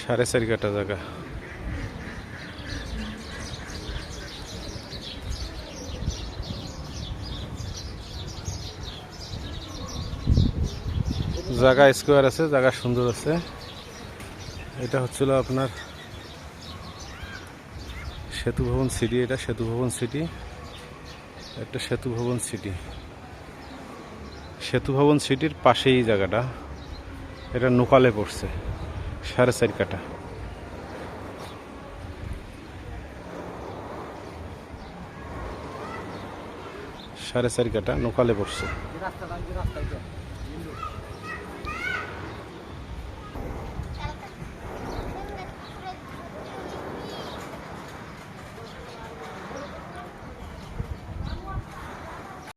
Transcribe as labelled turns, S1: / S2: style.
S1: সাড়ে চারি কাটা জায়গা। জায়গা স্কোয়ার আছে, জায়গা সুন্দর আছে। এটা হচ্ছিল আপনার সেতু ভবন সিটি এটা সেতু ভবন সিটি একটা সেতু ভবন সিটি সেতু ভবন সিটির পাশেই জায়গাটা। এটা নোকালে পড়ছে। সাড়ে চার কাটা সাড়ে চার কাটা নোকালে পড়ছে